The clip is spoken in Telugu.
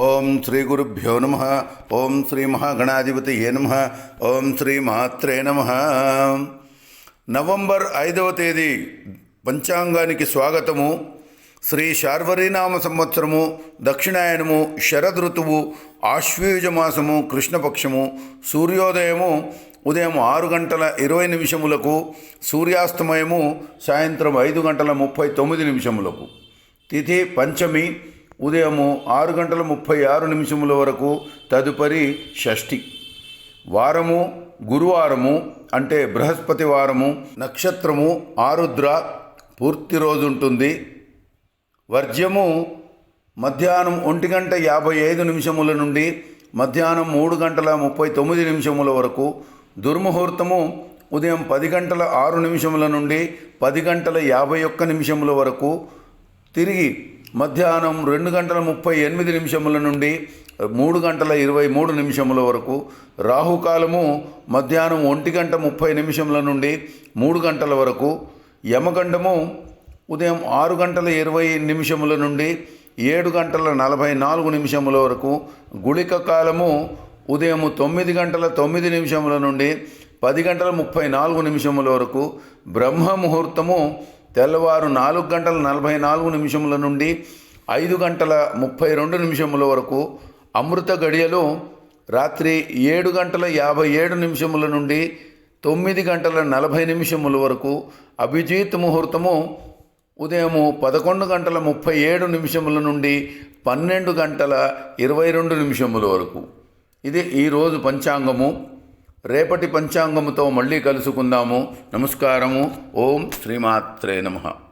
ఓం శ్రీ గురుభ్యో నమ. ఓం శ్రీ మహాగణాధిపతి ఏ నమ. ఓం శ్రీ మాత్రే నమ. నవంబర్ ఐదవ తేదీ పంచాంగానికి స్వాగతము. శ్రీ శార్వరీనామ సంవత్సరము దక్షిణాయనము శరదృతువు ఆశ్వీజ మాసము కృష్ణపక్షము సూర్యోదయము ఉదయం ఆరు గంటల ఇరవై నిమిషములకు సూర్యాస్తమయము సాయంత్రం ఐదు గంటల ముప్పై తొమ్మిది నిమిషములకు. తిథి పంచమి ఉదయము ఆరు గంటల ముప్పై ఆరు నిమిషముల వరకు తదుపరి షష్ఠి. వారము గురువారము అంటే బృహస్పతి వారము నక్షత్రము ఆరుద్ర పూర్తి రోజు ఉంటుంది వర్జ్యము మధ్యాహ్నం ఒంటి గంట యాభై ఐదు నిమిషముల నుండి మధ్యాహ్నం మూడు గంటల ముప్పై తొమ్మిది నిమిషముల వరకు. దుర్ముహూర్తము ఉదయం పది గంటల ఆరు నిమిషముల నుండి పది గంటల యాభై ఒక్క నిమిషముల వరకు. తిరిగి మధ్యాహ్నం రెండు గంటల ముప్పై ఎనిమిది నిమిషముల నుండి మూడు గంటల ఇరవై మూడు నిమిషముల వరకు రాహుకాలము మధ్యాహ్నం ఒంటి గంట ముప్పై నిమిషముల నుండి మూడు గంటల వరకు యమగండము ఉదయం ఆరు గంటల ఇరవై నిమిషముల నుండి ఏడు గంటల నలభై నాలుగు నిమిషముల వరకు గుళిక కాలము ఉదయం తొమ్మిది గంటల తొమ్మిది నిమిషముల నుండి పది గంటల ముప్పై నాలుగు నిమిషముల వరకు బ్రహ్మ ముహూర్తము తెల్లవారు నాలుగు గంటల నలభై నాలుగు నిమిషముల నుండి ఐదు గంటల ముప్పై రెండు నిమిషముల వరకు అమృత గడియలు రాత్రి ఏడు గంటల యాభై ఏడు నిమిషముల నుండి తొమ్మిది గంటల నలభై నిమిషముల వరకు అభిజిత్ ముహూర్తము ఉదయము పదకొండు గంటల ముప్పై ఏడు నిమిషముల నుండి పన్నెండు గంటల ఇరవై రెండు నిమిషముల వరకు. ఇది ఈరోజు పంచాంగము. రేపటి పంచాంగముతో మళ్ళీ కలుసుకుందాము. నమస్కారము. ఓం శ్రీమాత్రే నమః.